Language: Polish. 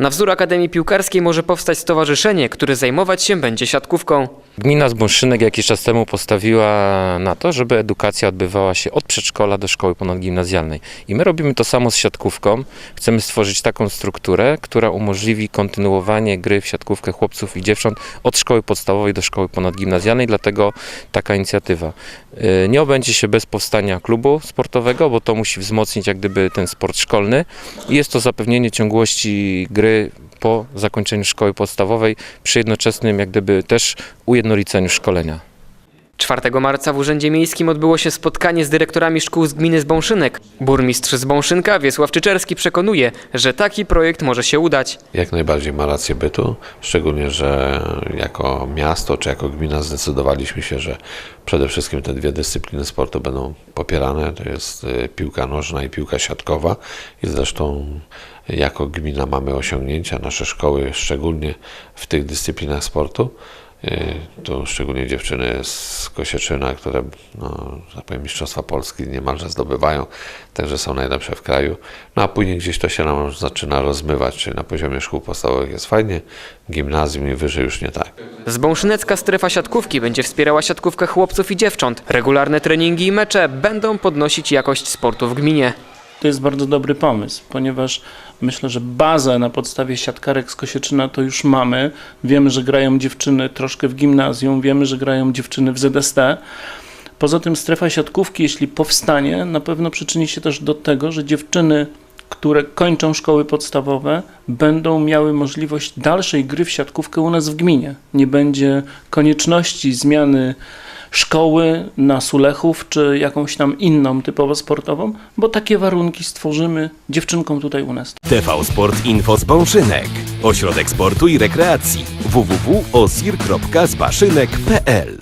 Na wzór Akademii Piłkarskiej może powstać stowarzyszenie, które zajmować się będzie siatkówką. Gmina Zbąszynek jakiś czas temu postawiła na to, żeby edukacja odbywała się od przedszkola do szkoły ponadgimnazjalnej. I my robimy to samo z siatkówką. Chcemy stworzyć taką strukturę, która umożliwi kontynuowanie gry w siatkówkę chłopców i dziewcząt od szkoły podstawowej do szkoły ponadgimnazjalnej, dlatego taka inicjatywa. Y, Nie obędzie się bez powstania klubu sportowego, bo to musi wzmocnić jak gdyby ten sport szkolny i jest to zapewnienie ciągłości gry po zakończeniu szkoły podstawowej przy jednoczesnym jak gdyby też ujednoliceniu szkolenia. 4 marca w Urzędzie Miejskim odbyło się spotkanie z dyrektorami szkół z gminy Zbąszynek. Burmistrz Zbąszynka Wiesław Czyczerski przekonuje, że taki projekt może się udać. jak najbardziej ma rację bytu, szczególnie, że jako miasto czy jako gmina zdecydowaliśmy się, że przede wszystkim te dwie dyscypliny sportu będą popierane, to jest y, piłka nożna i piłka siatkowa i zresztą jako gmina mamy osiągnięcia, nasze szkoły szczególnie w tych dyscyplinach sportu, y, to szczególnie dziewczyny z Kosieczyna, które no, tak powiem, Mistrzostwa Polski niemalże zdobywają, także są najlepsze w kraju. No a później gdzieś to się nam zaczyna rozmywać, czyli na poziomie szkół podstawowych jest fajnie, gimnazjum i wyżej już nie tak. Zbąszynecka strefa siatkówki będzie wspierała siatkówkę chłopców i dziewcząt. Regularne treningi i mecze będą podnosić jakość sportu w gminie. To jest bardzo dobry pomysł, ponieważ myślę, że bazę na podstawie siatkarek z Kosieczyna to już mamy. Wiemy, że grają dziewczyny troszkę w gimnazjum, wiemy, że grają dziewczyny w ZST. Poza tym strefa siatkówki, jeśli powstanie, na pewno przyczyni się też do tego, że dziewczyny, które kończą szkoły podstawowe, będą miały możliwość dalszej gry w siatkówkę u nas w gminie. Nie będzie konieczności zmiany szkoły na Sulechów czy jakąś tam inną typowo sportową, bo takie warunki stworzymy dziewczynkom tutaj u nas. TV Sport Info z Bąszynek. Ośrodek sportu i rekreacji. www.osir.zbaszynek.pl